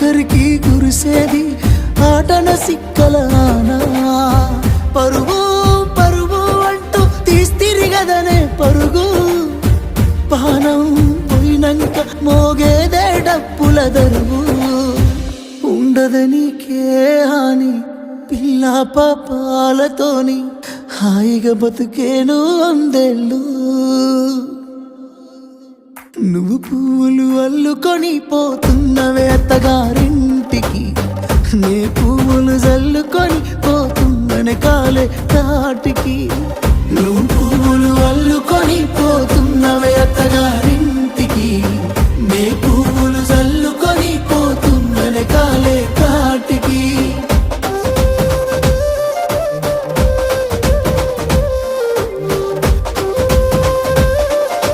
ఆఖరికి కురిసేది ఆటన సిక్కలానా? పరుగు పరుగు అంటూ తీస్తిరిగదనే పరుగు. పానం పోయినంక మోగేదే డప్పుల దరువు. ఉండదనికే హాని పిల్ల పాపాలతోని హాయిగా బతుకేను అందేళ్ళు. నువ్వు పువ్వులు అల్లుకొని పోతుంది పోతున్ననే తాటికి. నువ్వు పువ్వులు అల్లుకొని పోతున్నవే అత్తగా